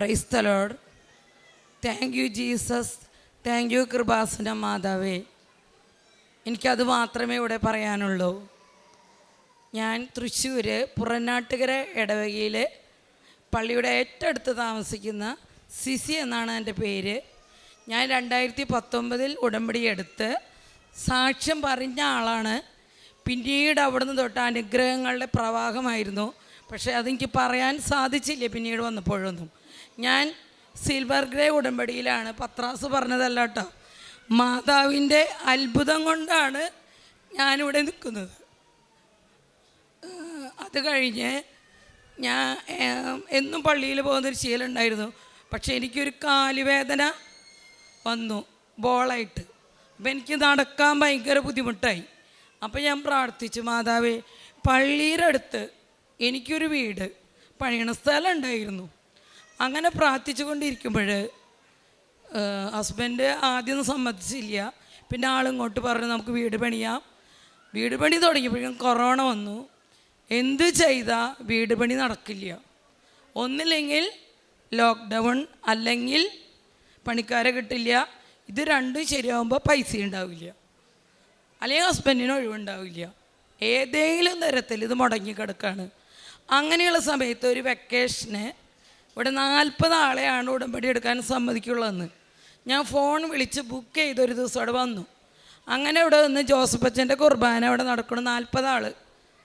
Praise the Lord thank you Jesus thank you Kripasana മാതാവേ എനിക്കത് മാത്രമേ ഇവിടെ പറയാനുള്ളൂ. ഞാൻ തൃശ്ശൂർ പുറനാട്ടുകര ഇടവകയിൽ പള്ളിയുടെ ഏറ്റവും അടുത്ത് താമസിക്കുന്ന സിസി എന്നാണ് എന്റെ പേര്. ഞാൻ രണ്ടായിരത്തി പത്തൊമ്പതിൽ ഉടമ്പടി എടുത്ത് സാക്ഷ്യം പറഞ്ഞ ആളാണ്. പിന്നീട് അവിടുന്ന് തൊട്ട് അനുഗ്രഹങ്ങളുടെ പ്രവാഹമായിരുന്നു. പക്ഷേ അതെനിക്ക് പറയാൻ സാധിച്ചില്ല പിന്നീട് വന്നപ്പോഴൊന്നും. ഞാൻ സിൽവർ ഗ്രേ ഉടമ്പടിയിലാണ്. പത്രാസ് പറഞ്ഞതല്ല കേട്ടോ മാതാവിന്റെ അത്ഭുതം കൊണ്ടാണ് ഞാനിവിടെ നിൽക്കുന്നത്. അത് കഴിഞ്ഞ് ഞാൻ എന്നും പള്ളിയിൽ പോകുന്നൊരു ശീലമുണ്ടായിരുന്നു. പക്ഷേ എനിക്കൊരു കാലുവേദന വന്നു ബോളായിട്ട്. അപ്പം എനിക്ക് നടക്കാൻ ഭയങ്കര ബുദ്ധിമുട്ടായി. അപ്പം ഞാൻ പ്രാർത്ഥിച്ചു മാതാവേ പള്ളിയുടെ അടുത്ത് എനിക്കൊരു വീട് പണിയണ സ്ഥലം ഉണ്ടായിരുന്നു. അങ്ങനെ പ്രാർത്ഥിച്ചുകൊണ്ടിരിക്കുമ്പോൾ ഹസ്ബൻഡ് ആദ്യമൊന്നും സമ്മതിച്ചില്ല. പിന്നെ ആളിങ്ങോട്ട് പറഞ്ഞു നമുക്ക് വീട് പണിയാം. വീട് പണി തുടങ്ങിയപ്പോഴേക്കും കൊറോണ വന്നു. എന്ത് ചെയ്താൽ വീട് പണി നടക്കില്ല. ഒന്നില്ലെങ്കിൽ ലോക്ക്ഡൗൺ അല്ലെങ്കിൽ പണിക്കാരെ കിട്ടില്ല. ഇത് രണ്ടും ശരിയാകുമ്പോൾ പൈസ ഉണ്ടാവില്ല. അല്ലെങ്കിൽ ഹസ്ബൻഡിന് ഒഴിവുണ്ടാവില്ല. ഏതെങ്കിലും തരത്തിൽ ഇത് മുടങ്ങിക്കിടക്കാണ് അങ്ങനെയുള്ള സമയത്ത് ഒരു വെക്കേഷന് ഇവിടെ നാൽപ്പത് ആളെയാണ് ഉടമ്പടി എടുക്കാൻ സമ്മതിക്കുള്ളതെന്ന്. ഞാൻ ഫോൺ വിളിച്ച് ബുക്ക് ചെയ്ത് ഒരു ദിവസം അവിടെ വന്നു. അങ്ങനെ ഇവിടെ നിന്ന് ജോസഫ് അച്ഛന്റെ കുർബാന അവിടെ നടക്കണം നാൽപ്പത് ആൾ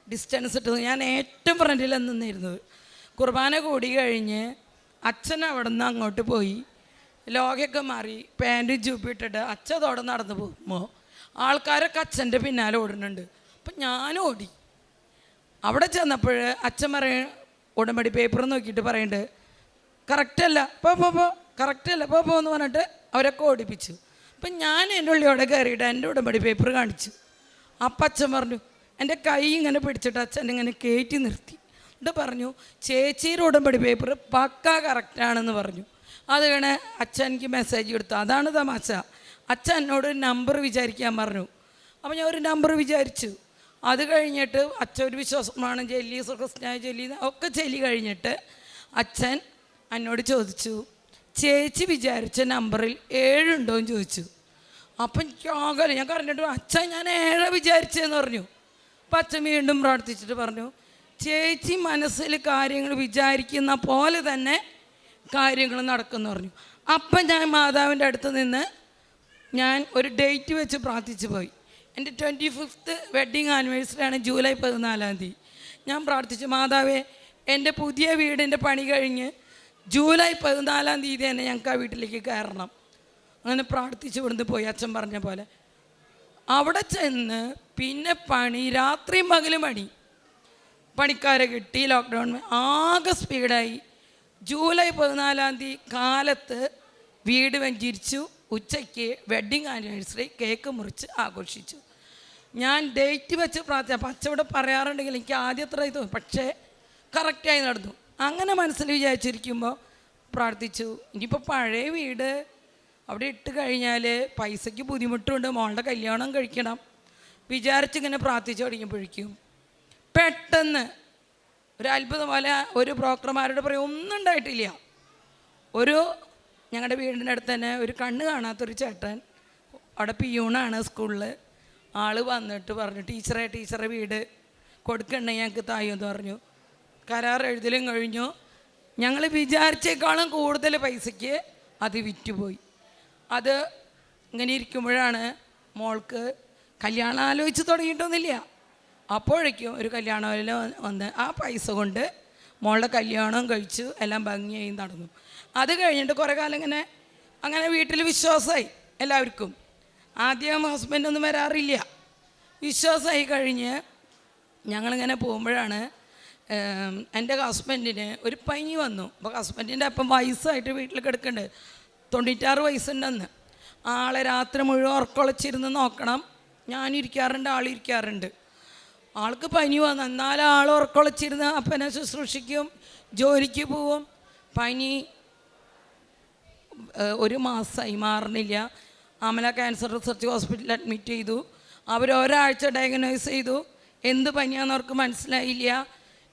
ഡിസ്റ്റൻസ് ഇട്ടത്. ഞാൻ ഏറ്റവും ഫ്രണ്ടിൽ നിന്നിരുന്നത്. കുർബാന കൂടി കഴിഞ്ഞ് അച്ഛൻ അവിടെ നിന്ന് അങ്ങോട്ട് പോയി. ലോകയൊക്കെ മാറി പാന്റും ചുപ്പിട്ടിട്ട് അച്ഛതോടെ നടന്നു പോകുമ്പോൾ ആൾക്കാരൊക്കെ അച്ഛന്റെ പിന്നാലെ ഓടുന്നുണ്ട്. അപ്പം ഞാൻ ഓടി. അവിടെ ചെന്നപ്പോൾ അച്ഛൻ പറയ ഉടമ്പടി പേപ്പർ നോക്കിയിട്ട് പറയുന്നുണ്ട് കറക്റ്റല്ല പോ പോ പോ. കറക്റ്റല്ല പോ പോ എന്ന് പറഞ്ഞിട്ട് അവരൊക്കെ ഓടിപ്പിച്ചു. അപ്പം ഞാൻ എന്റെ ഉള്ളിയോടെ കയറിയിട്ട് എന്റെ ഉടമ്പടി പേപ്പർ കാണിച്ചു. അപ്പം അച്ഛൻ പറഞ്ഞു എന്റെ കൈ ഇങ്ങനെ പിടിച്ചിട്ട് അച്ഛൻ ഇങ്ങനെ കയറ്റി നിർത്തി. എന്നിട്ട് പറഞ്ഞു ചേച്ചിയുടെ ഉടമ്പടി പേപ്പർ പക്ക കറക്റ്റാണെന്ന് പറഞ്ഞു. അത് കണ അച്ഛൻ എനിക്ക് മെസ്സേജ് കൊടുത്തു. അതാണ് തമാശ. അച്ഛൻ എന്നോട് ഒരു നമ്പർ വിചാരിക്കാൻ പറഞ്ഞു. അപ്പോൾ ഞാൻ ഒരു നമ്പർ വിചാരിച്ചു. അത് കഴിഞ്ഞിട്ട് അച്ഛൻ ഒരു വിശ്വാസമാണ് ജെല്ലി സുഖസ്നായ ജെല്ലി ഒക്കെ ചെല്ലി കഴിഞ്ഞിട്ട് അച്ഛൻ എന്നോട് ചോദിച്ചു ചേച്ചി വിചാരിച്ച നമ്പറിൽ ഏഴുണ്ടോ എന്ന് ചോദിച്ചു. അപ്പം എനിക്ക് ഞാൻ പറഞ്ഞിട്ട് അച്ഛൻ ഞാൻ ഏഴ വിചാരിച്ചതെന്ന് പറഞ്ഞു. അപ്പം അച്ഛൻ വീണ്ടും പ്രാർത്ഥിച്ചിട്ട് പറഞ്ഞു ചേച്ചി മനസ്സിൽ കാര്യങ്ങൾ വിചാരിക്കുന്ന പോലെ തന്നെ കാര്യങ്ങൾ നടക്കുമെന്ന് പറഞ്ഞു. അപ്പം ഞാൻ മാതാവിന്റെ അടുത്ത് നിന്ന് ഞാൻ ഒരു ഡേറ്റ് വെച്ച് പ്രാർത്ഥിച്ചു പോയി. എന്റെ ട്വന്റി ഫിഫ്ത്ത് വെഡ്ഡിങ് ആനിവേഴ്സറിയാണ് ജൂലൈ പതിനാലാം തീയതി. ഞാൻ പ്രാർത്ഥിച്ചു മാതാവേ എന്റെ പുതിയ വീടിന്റെ പണി കഴിഞ്ഞ് ജൂലൈ പതിനാലാം തീയതി തന്നെ ഞങ്ങൾക്ക് ആ വീട്ടിലേക്ക് കയറണം. അങ്ങനെ പ്രാർത്ഥിച്ച് ഇവിടുന്ന് പോയി. അച്ഛൻ പറഞ്ഞ പോലെ. അവിടെ ചെന്ന് പിന്നെ പണി രാത്രി പകലും പണി. പണിക്കാരെ കിട്ടി ലോക്ക്ഡൗൺ ആകെ സ്പീഡായി ജൂലൈ പതിനാലാം തീയതി കാലത്ത് വീട് വെഞ്ചിരിച്ചു. ഉച്ചയ്ക്ക് വെഡ്ഡിങ് ആനിവേഴ്സറി കേക്ക് മുറിച്ച് ആഘോഷിച്ചു. ഞാൻ ഡേറ്റ് വെച്ച് പ്രാർത്ഥന അപ്പം അച്ഛവിടെ പറയാറുണ്ടെങ്കിൽ എനിക്ക് ആദ്യത്തെ തോന്നി. പക്ഷേ കറക്റ്റായി നടന്നു. അങ്ങനെ മനസ്സിൽ വിചാരിച്ചിരിക്കുമ്പോൾ പ്രാർത്ഥിച്ചു. ഇനിയിപ്പോൾ പഴയ വീട് അവിടെ ഇട്ട് കഴിഞ്ഞാൽ പൈസയ്ക്ക് ബുദ്ധിമുട്ടുണ്ട് മോളുടെ കല്യാണം കഴിക്കണം. വിചാരിച്ചിങ്ങനെ പ്രാർത്ഥിച്ചു തുടങ്ങിയപ്പോഴേക്കും പെട്ടെന്ന് ഒരു അത്ഭുതം പോലെ ഒരു ബ്രോക്കർമാരോട് പറയും ഒന്നും ഉണ്ടായിട്ടില്ല. ഒരു ഞങ്ങളുടെ വീടിന്റെ അടുത്ത് തന്നെ ഒരു കണ്ണ് കാണാത്തൊരു ചേട്ടൻ അവിടെ പിയൂണാണ് സ്കൂളിൽ ആൾ വന്നിട്ട് പറഞ്ഞു ടീച്ചറെ ടീച്ചറെ വീട് കൊടുക്കണേ ഞങ്ങൾക്ക് തായോ? എന്ന് പറഞ്ഞു. കരാർ എഴുതലും കഴിഞ്ഞു. ഞങ്ങൾ വിചാരിച്ചേക്കാളും കൂടുതൽ പൈസയ്ക്ക് അത് വിറ്റുപോയി. അത് ഇങ്ങനെ ഇരിക്കുമ്പോഴാണ് മോൾക്ക് കല്യാണം ആലോചിച്ച് തുടങ്ങിയിട്ടൊന്നുമില്ല. അപ്പോഴേക്കും ഒരു കല്യാണത്തിൽ വന്ന് ആ പൈസ കൊണ്ട് മോളുടെ കല്യാണം കഴിച്ചു എല്ലാം ഭംഗിയായി നടന്നു. അത് കഴിഞ്ഞിട്ട് കുറേ കാലം ഇങ്ങനെ അങ്ങനെ വീട്ടിൽ വിശ്വാസമായി എല്ലാവർക്കും. ആദ്യം ഹസ്ബൻഡൊന്നും വരാറില്ല. വിശ്വാസമായി കഴിഞ്ഞ് ഞങ്ങളിങ്ങനെ പോകുമ്പോഴാണ് എന്റെ ഹസ്ബൻഡിന് ഒരു പനി വന്നു. അപ്പോൾ ഹസ്ബൻഡിന്റെ അപ്പം വയസ്സായിട്ട് വീട്ടിൽ കിടക്കുന്നുണ്ട് തൊണ്ണൂറ്റാറ് വയസ്സുണ്ടെന്ന്. ആളെ രാത്രി മുഴുവൻ ഉറക്കൊളച്ചിരുന്ന് നോക്കണം. ഞാനിരിക്കാറുണ്ട് ആളിരിക്കാറുണ്ട്. ആൾക്ക് പനി വന്നു. എന്നാലും ആൾ ഉറക്കൊളച്ചിരുന്ന് അപ്പനെ ശുശ്രൂഷിക്കും ജോലിക്ക് പോവും. പനി ഒരു മാസമായി മാറണില്ല. അമല ക്യാൻസർ റിസർച്ച് ഹോസ്പിറ്റലിൽ അഡ്മിറ്റ് ചെയ്തു. അവർ ഒരാഴ്ച ഡയഗ്നോസ് ചെയ്തു. എന്ത് പനിയാണെന്ന് അവർക്ക് മനസ്സിലായില്ല.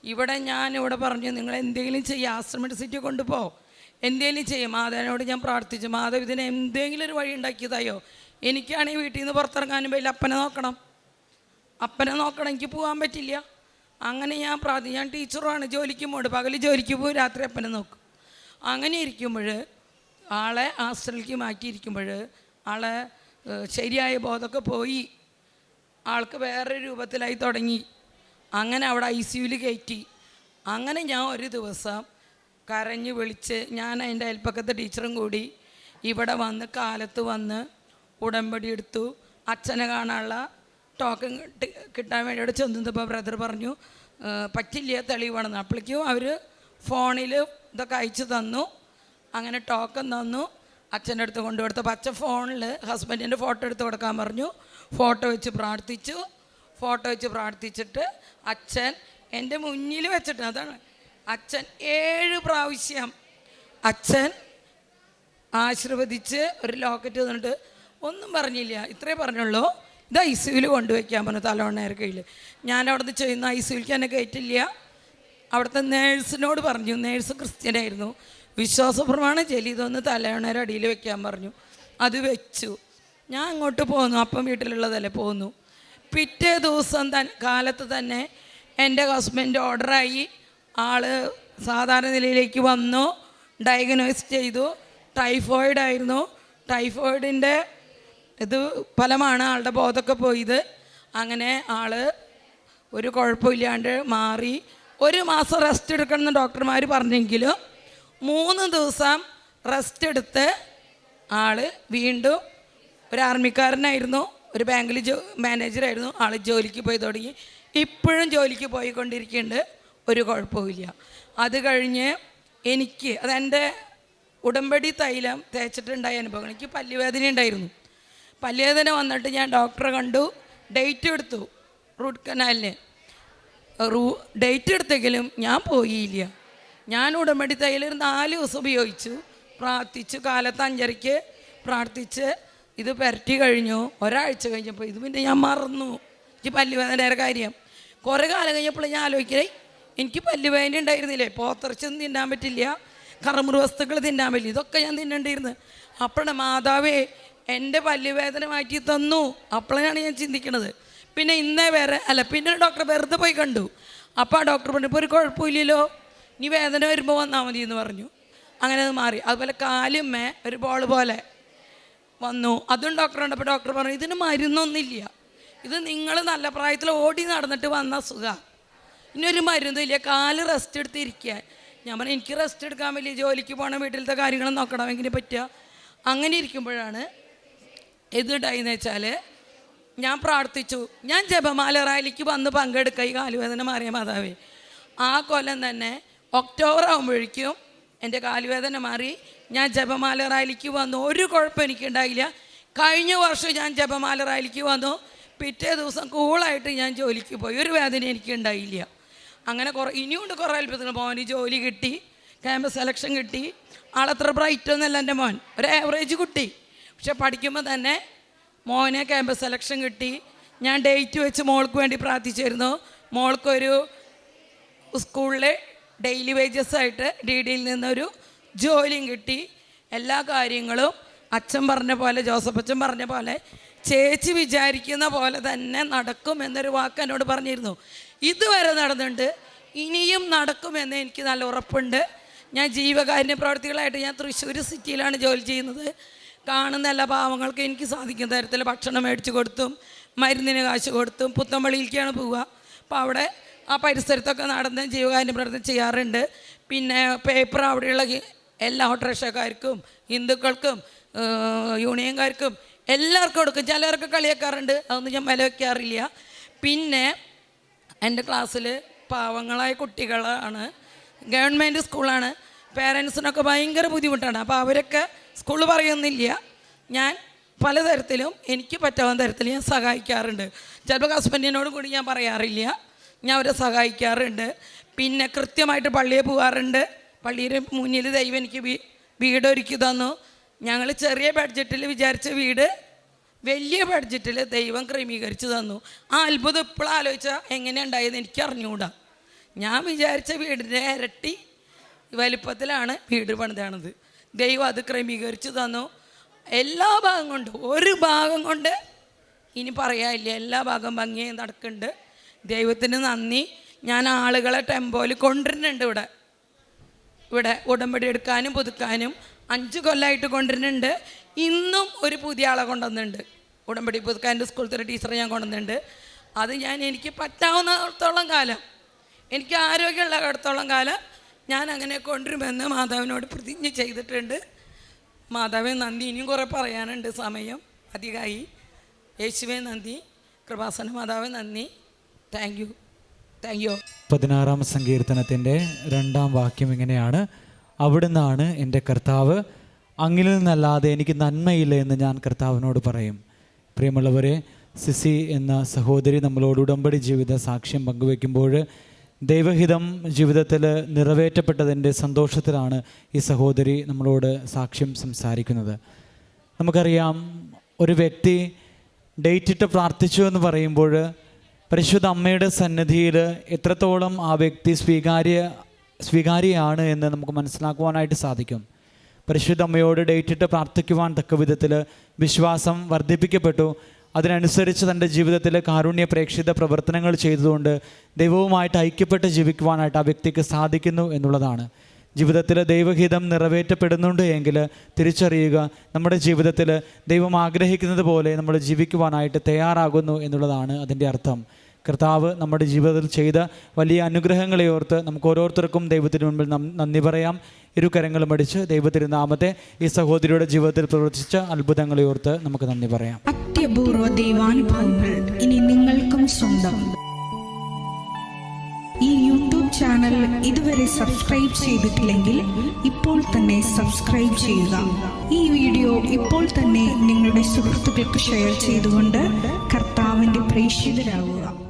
ഇവിടെ ഞാൻ ഇവിടെ പറഞ്ഞു നിങ്ങൾ എന്തെങ്കിലും ചെയ്യുക ആശ്രമ സിറ്റി കൊണ്ടുപോ. എന്തെങ്കിലും ചെയ്യും. മാധവനോട് ഞാൻ പ്രാർത്ഥിച്ചു. മാധവ് ഇതിനെ എന്തെങ്കിലും ഒരു വഴി ഉണ്ടാക്കിയതായോ? എനിക്കാണെങ്കിൽ വീട്ടിൽ നിന്ന് പുറത്തിറങ്ങാനും പറ്റില്ല അപ്പനെ നോക്കണം. അപ്പനെ നോക്കണം. എനിക്ക് പോകാൻ പറ്റില്ല. അങ്ങനെ ഞാൻ പ്രാർത്ഥി ഞാൻ ടീച്ചറുമാണ്. ജോലിക്ക് പോണ്ട് പകൽ ജോലിക്ക് പോകും രാത്രി അപ്പനെ നോക്കും. അങ്ങനെ ഇരിക്കുമ്പോൾ ആളെ ഹോസ്റ്റലിലേക്ക് മാറ്റിയിരിക്കുമ്പോൾ ആളെ ശരിയായ ബോധമൊക്കെ പോയി. ആൾക്ക് വേറെ രൂപത്തിലായി തുടങ്ങി. അങ്ങനെ അവിടെ ഐ സിയുയിൽ കയറ്റി. അങ്ങനെ ഞാൻ ഒരു ദിവസം കരഞ്ഞ് വിളിച്ച് ഞാൻ അതിന്റെ അയൽപ്പക്കത്തെ ടീച്ചറും കൂടി ഇവിടെ വന്ന് കാലത്ത് വന്ന് ഉടമ്പടി എടുത്തു. അച്ഛനെ കാണാനുള്ള ടോക്കൺ കിട്ടി- കിട്ടാൻ വേണ്ടി അവിടെ ചെന്നപ്പോൾ ബ്രദർ പറഞ്ഞു "ഏ, പറ്റില്ല തെളിവാണെന്ന്. അപ്പോഴേക്കും അവർ ഫോണിൽ ഇതൊക്കെ അയച്ചു തന്നു. അങ്ങനെ ടോക്കൺ തന്നു. അച്ഛന്റെ അടുത്ത് കൊണ്ടുകൊടുത്തപ്പോൾ അച്ഛൻ ഫോണിൽ ഹസ്ബൻഡിന്റെ ഫോട്ടോ എടുത്ത് കൊടുക്കാൻ പറഞ്ഞു. ഫോട്ടോ വെച്ച് പ്രാർത്ഥിച്ചു. ഫോട്ടോ വെച്ച് പ്രാർത്ഥിച്ചിട്ട് അച്ഛൻ എന്റെ മുന്നിൽ വെച്ചിട്ട് അതാണ്. അച്ഛൻ ഏഴ് പ്രാവശ്യം അച്ഛൻ ആശീർവദിച്ച് ഒരു ലോക്കറ്റ് തന്നിട്ട് ഒന്നും പറഞ്ഞില്ല. ഇത്രേ പറഞ്ഞുള്ളൂ. ഇത് ഐ സിയുവിൽ കൊണ്ടുവയ്ക്കാൻ പറഞ്ഞു തലവണ്ണേരെ കയ്യിൽ. ഞാൻ അവിടുന്ന് ചെയ്യുന്ന ഐ സിയുവിലേക്ക് എന്നെ കയറ്റില്ല. അവിടുത്തെ നേഴ്സിനോട് പറഞ്ഞു നേഴ്സ് ക്രിസ്ത്യനായിരുന്നു വിശ്വാസപ്രമാണം ചെല്ലിയതൊന്ന് തലവണ്ണേരെ അടിയിൽ വെക്കാൻ പറഞ്ഞു. അത് വെച്ചു. ഞാൻ അങ്ങോട്ട് പോന്നു. അപ്പം വീട്ടിലുള്ളതല്ലേ പോന്നു. പിറ്റേ ദിവസം തൻ കാലത്ത് തന്നെ എന്റെ ഹസ്ബൻഡ് ഓർഡറായി ആൾ സാധാരണ നിലയിലേക്ക് വന്നു. ഡയഗ്നോസ് ചെയ്തു. ടൈഫോയിഡ് ആയിരുന്നു. ടൈഫോയിഡിന്റെ ഇത് ഫലമാണ് ആളുടെ ബോധമൊക്കെ പോയത്. അങ്ങനെ ആൾ ഒരു കുഴപ്പമില്ലാണ്ട് മാറി. ഒരു മാസം റെസ്റ്റ് എടുക്കണമെന്ന് ഡോക്ടർമാർ പറഞ്ഞെങ്കിലും മൂന്ന് ദിവസം റെസ്റ്റ് എടുത്ത് ആൾ വീണ്ടും ഒരു ആർമിക്കാരനായിരുന്നു ഒരു ബാങ്കിൽ ജോ മാനേജറായിരുന്നു. ആൾ ജോലിക്ക് പോയി തുടങ്ങി. ഇപ്പോഴും ജോലിക്ക് പോയിക്കൊണ്ടിരിക്കുന്നുണ്ട് ഒരു കുഴപ്പമില്ല അത് കഴിഞ്ഞ് എനിക്ക് അതെന്റെ ഉടമ്പടി തൈലം തേച്ചിട്ടുണ്ടായ അനുഭവം എനിക്ക് പല്ലുവേദന ഉണ്ടായിരുന്നു. പല്ലുവേദന വന്നിട്ട് ഞാൻ ഡോക്ടറെ കണ്ടു. ഡേറ്റ് എടുത്തു. റൂട്ട് കനാലിന്. റൂ ഡേറ്റ് എടുത്തെങ്കിലും ഞാൻ പോയില്ല. ഞാൻ ഉടമ്പടി തൈലം നാല് ദിവസം ഉപയോഗിച്ചു. പ്രാർത്ഥിച്ചു. കാലത്ത് അഞ്ചരയ്ക്ക് പ്രാർത്ഥിച്ച് ഇത് പുരട്ടി കഴിഞ്ഞു. ഒരാഴ്ച കഴിഞ്ഞപ്പോൾ ഇത് പിന്നെ ഞാൻ മറന്നു. എനിക്ക് പല്ലുവേദനയുടെ കാര്യം. കുറേ കാലം കഴിഞ്ഞപ്പോൾ ഞാൻ ആലോചിക്കണേ എനിക്ക് പല്ലുവേദന ഉണ്ടായിരുന്നില്ലേ? പോത്തിറച്ചൊന്നും തിന്നാൻ പറ്റില്ല. കറമുറ വസ്തുക്കൾ തിന്നാൻ പറ്റില്ല. ഇതൊക്കെ ഞാൻ തിന്നണ്ടിരുന്നു അപ്പോഴാണ് മാതാവേ എന്റെ പല്ലുവേദന മാറ്റി തന്നു. അപ്പോഴാണ് ഞാൻ ചിന്തിക്കുന്നത് പിന്നെ ഇന്നേ വേറെ അല്ല പിന്നെ ഡോക്ടറെ വെറുതെ പോയി കണ്ടു. അപ്പോൾ ആ ഡോക്ടർ പറഞ്ഞു ഇപ്പോൾ ഒരു കുഴപ്പമില്ലല്ലോ. ഇനി വേദന വരുമ്പോൾ വന്നാൽ മതി എന്ന് പറഞ്ഞു. അങ്ങനെ അത് മാറി. അതുപോലെ കാലുമ്മേ ഒരു ബോൾ പോലെ. വന്നു. അതും ഡോക്ടർ കണ്ടപ്പോൾ ഡോക്ടർ പറഞ്ഞു ഇതിന് മരുന്നൊന്നുമില്ല. ഇത് നിങ്ങൾ നല്ല പ്രായത്തിൽ ഓടി നടന്നിട്ട് വന്ന സുഖ ഇനി ഒരു മരുന്നില്ല കാൽ റെസ്റ്റ് എടുത്തിരിക്കുക. ഞാൻ പറഞ്ഞു എനിക്ക് റെസ്റ്റ് എടുക്കാൻ വലിയ ജോലിക്ക് പോകണം വീട്ടിലത്തെ കാര്യങ്ങൾ നോക്കണം നോക്കണമെങ്കിൽ പറ്റുക. അങ്ങനെ ഇരിക്കുമ്പോഴാണ് എതുണ്ടായിന്ന് വെച്ചാൽ ഞാൻ പ്രാർത്ഥിച്ചു. ഞാൻ ജപമാല റാലിക്ക് വന്ന് പങ്കെടുക്കുക. ഈ കാലുവേദന മാറിയ മാതാവേ. ആ കൊല്ലം തന്നെ ഒക്ടോബർ ആകുമ്പോഴേക്കും എന്റെ കാലുവേദന മാറി ഞാൻ ജപമാല റാലിക്ക് വന്നു. ഒരു കുഴപ്പം എനിക്കുണ്ടായില്ല. കഴിഞ്ഞ വർഷം ഞാൻ ജപമാല റാലിക്ക് വന്നു. പിറ്റേ ദിവസം കൂളായിട്ട് ഞാൻ ജോലിക്ക് പോയി. ഒരു വേദന എനിക്ക് ഉണ്ടായില്ല അങ്ങനെ കുറേ ഇനിയുണ്ട് കുറേ അത്ഭുതങ്ങൾ. മോന് ജോലി കിട്ടി. ക്യാമ്പസ് സെലക്ഷൻ കിട്ടി. ആളത്ര ബ്രൈറ്റ് ഒന്നല്ല എന്റെ മോൻ. ഒരു ആവറേജ് കുട്ടി. പക്ഷെ പഠിക്കുമ്പോൾ തന്നെ മോനെ ക്യാമ്പസ് സെലക്ഷൻ കിട്ടി. ഞാൻ ഡേറ്റ് വെച്ച് മോൾക്ക് വേണ്ടി പ്രാർത്ഥിച്ചിരുന്നു. മോൾക്കൊരു സ്കൂളിലെ ഡെയിലി വേജസ് ആയിട്ട് ഡി ഡിയിൽ നിന്നൊരു ജോലിയും കിട്ടി. എല്ലാ കാര്യങ്ങളും അച്ഛൻ പറഞ്ഞ പോലെ ജോസഫ് അച്ഛൻ പറഞ്ഞ പോലെ ചേച്ചി വിചാരിക്കുന്ന പോലെ തന്നെ നടക്കും എന്നൊരു വാക്ക് എന്നോട് പറഞ്ഞിരുന്നു. ഇതുവരെ നടന്നിട്ടുണ്ട്. ഇനിയും നടക്കുമെന്ന് എനിക്ക് നല്ല ഉറപ്പുണ്ട്. ഞാൻ ജീവകാരുണ്യ പ്രവർത്തികളായിട്ട് ഞാൻ തൃശ്ശൂർ സിറ്റിയിലാണ് ജോലി ചെയ്യുന്നത്. കാണുന്ന എല്ലാ പാവങ്ങൾക്കും എനിക്ക് സാധിക്കുന്ന തരത്തിൽ ഭക്ഷണം മേടിച്ചു കൊടുത്തും മരുന്നിന് കാശ് കൊടുത്തും പുത്തമ്പള്ളിയിലേക്കാണ് പോവുക. അപ്പോൾ അവിടെ ആ പരിസരത്തൊക്കെ നടന്ന് ജീവകാരുണ്യ പ്രവർത്തനം ചെയ്യാറുണ്ട്. പിന്നെ പേപ്പർ അവിടെയുള്ള എല്ലാ ഓട്ടോറിക്ഷക്കാർക്കും ഹിന്ദുക്കൾക്കും യൂണിയൻകാർക്കും എല്ലാവർക്കും കൊടുക്കും. ചിലവർക്ക് കളിയാക്കാറുണ്ട് അതൊന്നും ഞാൻ വില വയ്ക്കാറില്ല പിന്നെ എന്റെ ക്ലാസ്സിൽ പാവങ്ങളായ കുട്ടികളാണ്. ഗവൺമെന്റ് സ്കൂളാണ്. പേരൻസിനൊക്കെ ഭയങ്കര ബുദ്ധിമുട്ടാണ്. അപ്പോൾ അവരൊക്കെ സ്കൂൾ പറയുന്നില്ല. ഞാൻ പലതരത്തിലും എനിക്ക് പറ്റാവുന്ന തരത്തിൽ ഞാൻ സഹായിക്കാറുണ്ട്. ചിലപ്പോൾ ഹസ്ബൻഡിനോട് കൂടി ഞാൻ പറയാറില്ല. ഞാൻ അവരെ സഹായിക്കാറുണ്ട്. പിന്നെ കൃത്യമായിട്ട് പള്ളിയിൽ പോകാറുണ്ട്. പള്ളിയുടെ മുന്നിൽ ദൈവം എനിക്ക് വീട് ഒരുക്കി തന്നു. ഞങ്ങൾ ചെറിയ ബഡ്ജറ്റിൽ വിചാരിച്ച വീട് വലിയ ബഡ്ജറ്റിൽ ദൈവം ക്രമീകരിച്ച് തന്നു. ആ അത്ഭുതം ഇപ്പോഴും ആലോചിച്ചാൽ എങ്ങനെ എനിക്ക് അറിഞ്ഞുകൂടാ ഞാൻ വിചാരിച്ച വീടിന്റെ ഇരട്ടി വലിപ്പത്തിലാണ് വീട് പണിതാണത്. ദൈവം അത് ക്രമീകരിച്ച് തന്നു. എല്ലാ ഭാഗം കൊണ്ട് ഒരു ഭാഗം കൊണ്ട് ഇനി പറയാനില്ല. എല്ലാ ഭാഗം ഭംഗിയായി നടക്കുന്നുണ്ട്. ദൈവത്തിന് നന്ദി. ഞാൻ ആളുകളെ ടെമ്പോയിൽ കൊണ്ടുവരുന്നുണ്ട് ഇവിടെ. ഇവിടെ ഉടമ്പടി എടുക്കാനും പുതുക്കാനും അഞ്ച് കൊല്ലമായിട്ട് കൊണ്ടുവരുന്നുണ്ട്. ഇന്നും ഒരു പുതിയ ആളെ കൊണ്ടുവന്നിട്ടുണ്ട്. ഉടമ്പടി പുതുക്കാൻ എന്റെ ഒരു ടീച്ചറെ ഞാൻ കൊണ്ടുവന്നിട്ടുണ്ട്. അത് ഞാൻ എനിക്ക് പറ്റാവുന്നിടത്തോളം കാലം എനിക്ക് ആരോഗ്യമുള്ളിടത്തോളം കാലം ഞാൻ അങ്ങനെ കൊണ്ടുവരുമെന്ന് മാതാവിനോട് പ്രതിജ്ഞ ചെയ്തിട്ടുണ്ട്. മാതാവേ നന്ദി. ഇനിയും കുറേ പറയാനുണ്ട്. സമയം അധികമായി. യേശുവേ നന്ദി. കൃപാസന മാതാവേ നന്ദി. Thank you. താങ്ക് യു പതിനാറാം സങ്കീർത്തനത്തിന്റെ രണ്ടാം വാക്യം ഇങ്ങനെയാണ്. അവിടുന്നാണ് എന്റെ കർത്താവ്. അങ്ങിൽ നിന്നല്ലാതെ എനിക്ക് നന്മയില്ല എന്ന് ഞാൻ കർത്താവിനോട് പറയും. പ്രിയമുള്ളവരെ സിസി എന്ന സഹോദരി നമ്മളോട് ഉടമ്പടി ജീവിത സാക്ഷ്യം പങ്കുവെക്കുമ്പോൾ ദൈവഹിതം ജീവിതത്തിൽ നിറവേറ്റപ്പെട്ടതിന്റെ സന്തോഷത്തിലാണ് ഈ സഹോദരി നമ്മളോട് സാക്ഷ്യം സംസാരിക്കുന്നത്. നമുക്കറിയാം ഒരു വ്യക്തി ഡേറ്റിട്ട് പ്രാർത്ഥിച്ചു എന്ന് പറയുമ്പോൾ പരിശുദ്ധ അമ്മയുടെ സന്നിധിയിൽ എത്രത്തോളം ആ വ്യക്തി സ്വീകാര്യ സ്വീകാര്യയാണ് എന്ന് നമുക്ക് മനസ്സിലാക്കുവാനായിട്ട് സാധിക്കും. പരിശുദ്ധ അമ്മയോട് ഡേറ്റിട്ട് പ്രാർത്ഥിക്കുവാൻ തക്ക വിധത്തിൽ വിശ്വാസം വർദ്ധിപ്പിക്കപ്പെട്ടു. അതിനനുസരിച്ച് തന്റെ ജീവിതത്തിൽ കാരുണ്യ പ്രേക്ഷിത പ്രവർത്തനങ്ങൾ ചെയ്തുകൊണ്ട് ദൈവവുമായിട്ട് ഐക്യപ്പെട്ട് ജീവിക്കുവാനായിട്ട് ആ വ്യക്തിക്ക് സാധിക്കുന്നു എന്നുള്ളതാണ്. ജീവിതത്തിൽ ദൈവഹിതം നിറവേറ്റപ്പെടുന്നുണ്ട് എങ്കിൽ തിരിച്ചറിയുക നമ്മുടെ ജീവിതത്തിൽ ദൈവം ആഗ്രഹിക്കുന്നത് പോലെ നമ്മൾ ജീവിക്കുവാനായിട്ട് തയ്യാറാകുന്നു എന്നുള്ളതാണ് അതിന്റെ അർത്ഥം. കർത്താവ് നമ്മുടെ ജീവിതത്തിൽ ചെയ്ത വലിയ അനുഗ്രഹങ്ങളെ ഓർത്ത് നമുക്ക് ഓരോരുത്തർക്കും ദൈവത്തിന് മുൻപിൽ നന്ദി പറയാം. ഇരു കരങ്ങളും അടിച്ച് ദൈവത്തിന് നാമത്തെ ഈ സഹോദരിയുടെ ജീവിതത്തിൽ പ്രവർത്തിച്ച അത്ഭുതങ്ങളെ ഓർത്ത് നമുക്ക് നന്ദി പറയാം. അത്യപൂർവ ദൈവാനുഭവങ്ങൾ ഇനി നിങ്ങൾക്കും സ്വന്തം. ഈ യൂട്യൂബ് ചാനൽ ഇതുവരെ സബ്സ്ക്രൈബ് ചെയ്തിട്ടില്ലെങ്കിൽ ഇപ്പോൾ തന്നെ സബ്സ്ക്രൈബ് ചെയ്യുക. ഈ വീഡിയോ ഇപ്പോൾ തന്നെ നിങ്ങളുടെ സുഹൃത്തുക്കൾക്ക് ഷെയർ ചെയ്തുകൊണ്ട് കർത്താവിന്റെ പ്രേക്ഷിതരാകുക